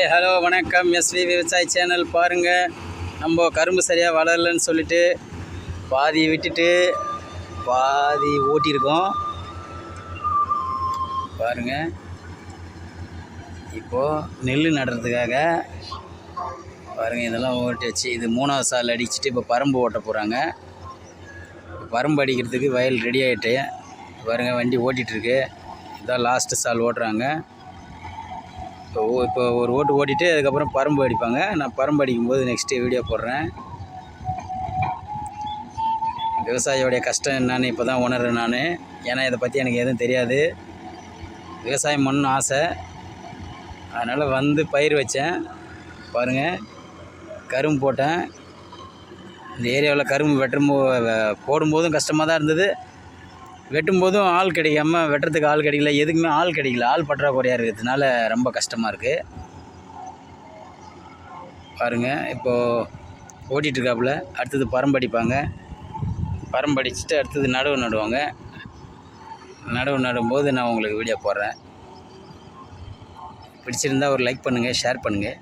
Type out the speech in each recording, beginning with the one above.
Hi hello வணக்கம். SV விவசாய channel பாருங்கள் நம்ம கரும்பு சரியாக வளரலன்னு சொல்லிட்டு பாதி விட்டுட்டு பாதி ஓட்டியிருக்கோம். பாருங்கள் இப்போது நெல் நடுறதுக்காக பாருங்கள் இதெல்லாம் ஓட்டி வச்சு இது மூணாவது சால் அடிச்சுட்டு இப்போ பரம்பு ஓட்ட போகிறாங்க பரம்பு அடிக்கிறதுக்கு வயல் ரெடி ஆகிட்டு பாருங்கள் வண்டி ஓட்டிகிட்ருக்கு இதான் லாஸ்ட்டு சால் ஓட்டுறாங்க. இப்போ ஓ- இப்போ ஒரு ஓட்டு ஓட்டிட்டு அதுக்கப்புறம் பரம்பு அடிப்பாங்க. நான் பரம்பு அடிக்கும்போது நெக்ஸ்ட்டு வீடியோ போடுறேன். விவசாயியோடைய கஷ்டம் என்னன்னு இப்போ தான் உணர்றேன் நான். ஏன்னா இதை பற்றி எனக்கு எதுவும் தெரியாது. விவசாயம் பண்ணணும் ஆசை. அதனால் வந்து பயிர் வச்சேன். பாருங்கள் கரும்பு போட்டேன். இந்த ஏரியாவில் கரும்பு வெட்டும் போடும்போதும் கஷ்டமாக தான் இருந்தது. வெட்டும்போதும் ஆள் கிடைக்காம வெட்டுறதுக்கு ஆள் கிடைக்கல எதுக்குமே ஆள் கிடைக்கல. ஆள் பற்றாக்குறையாக இருக்கிறதுனால ரொம்ப கஷ்டமாக இருக்குது பாருங்கள் இப்போது ஓட்டிகிட்ருக்காப்புல அடுத்தது பரம்படிப்பாங்க பரம்படிச்சுட்டு அடுத்தது நடவு நடுவாங்க. நடவு நடும்போது நான் உங்களுக்கு வீடியோ போடுறேன். பிடிச்சிருந்தா ஒரு லைக் பண்ணுங்கள் ஷேர் பண்ணுங்கள்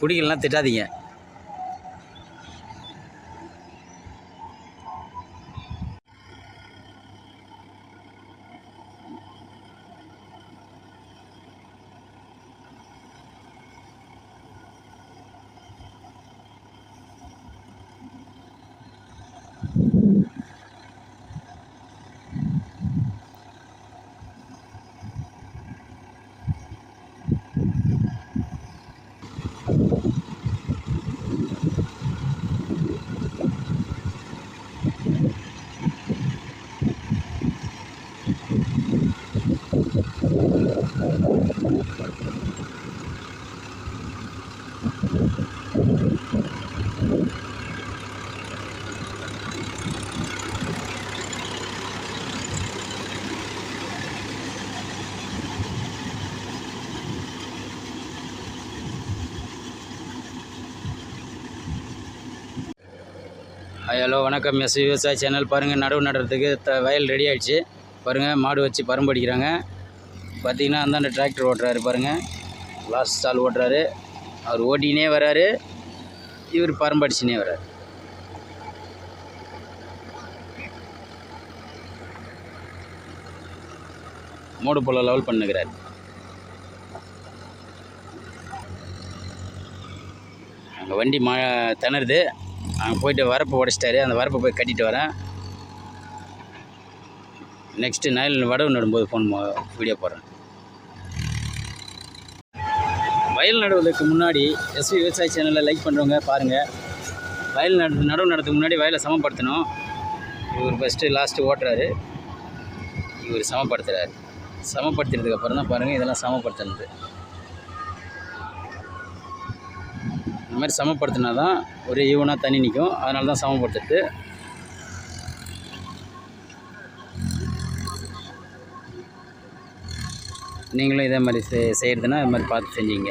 பிடிக்கலனா திட்டாதீங்க. ஹலோ வணக்கம். எஸ் விவசாய சேனல். பாருங்கள் நடவு நடுறதுக்கு த வயல் ரெடி ஆகிடுச்சு பாருங்கள் மாடு வச்சு பரம்பு அடிக்கிறாங்க. பார்த்தீங்கன்னா அந்தாண்ட டிராக்டர் ஓட்டுறாரு பாருங்கள் லாஸ்ட் ஸ்டால் ஓட்டுறாரு. அவர் ஓட்டினே வராரு. இவர் பரம்பு அடிச்சுனே வராரு. மூடு போல லெவல் பண்ணுகிறார். அங்கே வண்டி மா திணறுது. அங்கே போயிட்டு வரப்பு உடச்சிட்டாரு. அந்த வரப்பை போய் கட்டிட்டு வரேன். நெக்ஸ்ட்டு நயல் வடவு நடும்போது ஃபோன் வீடியோ போடுறேன். வயல் நடுவதற்கு முன்னாடி எஸ்வி விவசாய சேனலில் லைக் பண்ணுறவங்க பாருங்கள் வயல் நடு நடவு நடத்துக்கு முன்னாடி வயலை சமப்படுத்தணும். இவர் ஃபஸ்ட்டு லாஸ்ட்டு ஓட்டுறாரு. இவர் சமப்படுத்துகிறாரு சமப்படுத்தினதுக்கப்புறம் தான் பாருங்கள் இதெல்லாம் சமப்படுத்தினது. இந்த மாதிரி சமப்படுத்தினா தான் ஒரு ஈவனாக தண்ணி நிற்கும். அதனால தான் சமப்படுத்துறது. நீங்களும் இதே மாதிரி செய் செய்கிறதுனா இது மாதிரி பார்த்து செஞ்சீங்க